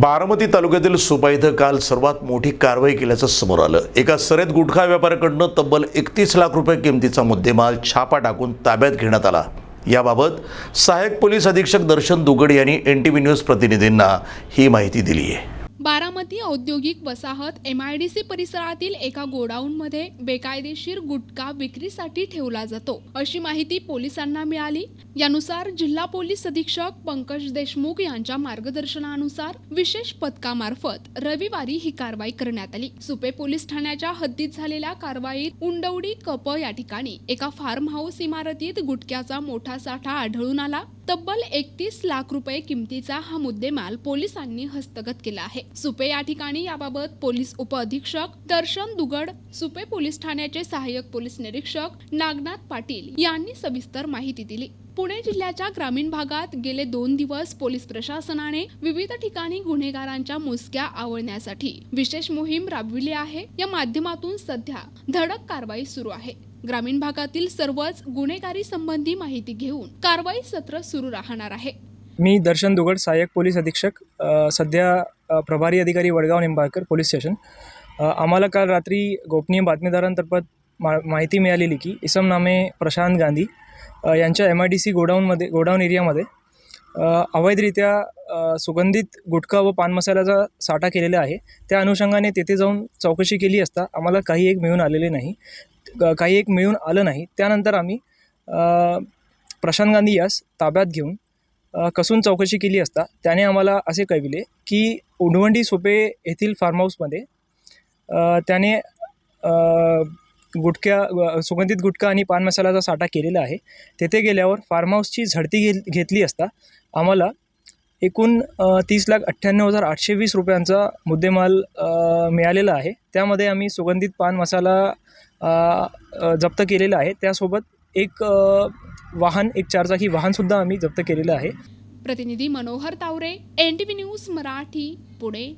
बारामती तालुक्यातील सुपा इथं काल सर्वात मोठी कारवाई केल्याचं समोर आलं. एका सरेत गुटखा व्यापाऱ्याकडनं तब्बल एकतीस लाख रुपये किमतीचा मुद्देमाल छापा टाकून ताब्यात घेण्यात आला. याबाबत सहाय्यक पोलीस अधीक्षक दर्शन दुगड यांनी एन टी व्ही न्यूज प्रतिनिधींना ही माहिती दिली आहे बारामती औद्योगिक वसाहत एम आय डी सी परिसरातील एका गोडाऊनमध्ये बेकायदेशीर गुटखा विक्रीसाठी ठेवला जातो. अशी माहिती पोलिसांना मिळाली. यानुसार जिल्हा पोलीस अधीक्षक पंकज देशमुख यांच्या मार्गदर्शनानुसार विशेष पथकामार्फत रविवारी ही कारवाई करण्यात आली. सुपे पोलीस ठाण्याच्या हद्दीत झालेल्या कारवाईत उंडवडी कप या ठिकाणी एका फार्म हाऊस इमारतीत गुटख्याचा मोठा साठा आढळून आला. तब्बल एकतीस लाख रुपये किमतीचा हा मुद्देमाल पोलिसांनी हस्तगत केला आहे. सुपे या ठिकाणी याबाबत पोलीस उपअधीक्षक दर्शन दुगड सुपे पोलीस ठाण्याचे सहाय्यक पोलीस निरीक्षक नागनाथ पाटील यांनी सविस्तर माहिती दिली. पुणे जिल्ह्याच्या ग्रामीण भागात गेले दोन दिवस पोलीस प्रशासनाने विविध ठिकाणी गुन्हेगारांच्या मुसक्या आवळण्यासाठी विशेष मोहीम राबविली आहे. या माध्यमातून सध्या धडक कारवाई सुरू आहे. ग्रामीण भागातील सर्वच गुन्हेगारी संबंधी माहिती घेऊन कारवाई सत्र सुरू राहणार आहे. मी दर्शन दुगड सहाय्यक पोलीस अधीक्षक सध्या प्रभारी अधिकारी वडगाव निंबाळकर पोलीस स्टेशन. आम्हाला काल रात्री गोपनीय बातमीदारांतर्फत मा माहिती मिळालेली की इसम नामे प्रशांत गांधी यांच्या एम आय डी सी गोडाऊनमध्ये गोडाऊन एरियामध्ये अवैधरित्या सुगंधित गुटखा व पान मसाल्याचा साठा केलेला आहे. त्या अनुषंगाने तेथे जाऊन चौकशी केली असता आम्हाला काही एक मिळून आलेले नाही. काही एक मिळून आलं नाही. त्यानंतर आम्ही प्रशांत गांधी यास ताब्यात घेऊन कसून चौकशी केली असता त्याने आम्हाला असे कळविले की उंडवंडी सोपे येथील फार्म हाऊसमध्ये त्याने गुटख्या सुगंधित गुटखा आणि पान मसाल्याचा साठा केलेला आहे. तेथे गेल्यावर फार्म हाऊसची झडती घे घेतली असता आम्हाला एकूण तीस लाख अठ्ठ्याण्णव हजार आठशे वीस रुपयांचा मुद्देमाल मिळालेला आहे. त्यामध्ये आम्ही सुगंधित पान मसाला जप्त केलेला आहे. त्यासोबत एक वाहन एक चारचाकी वाहनसुद्धा आम्ही जप्त केलेलं आहे. प्रतिनिधी Manohar Taware N T V news Marathi Pune.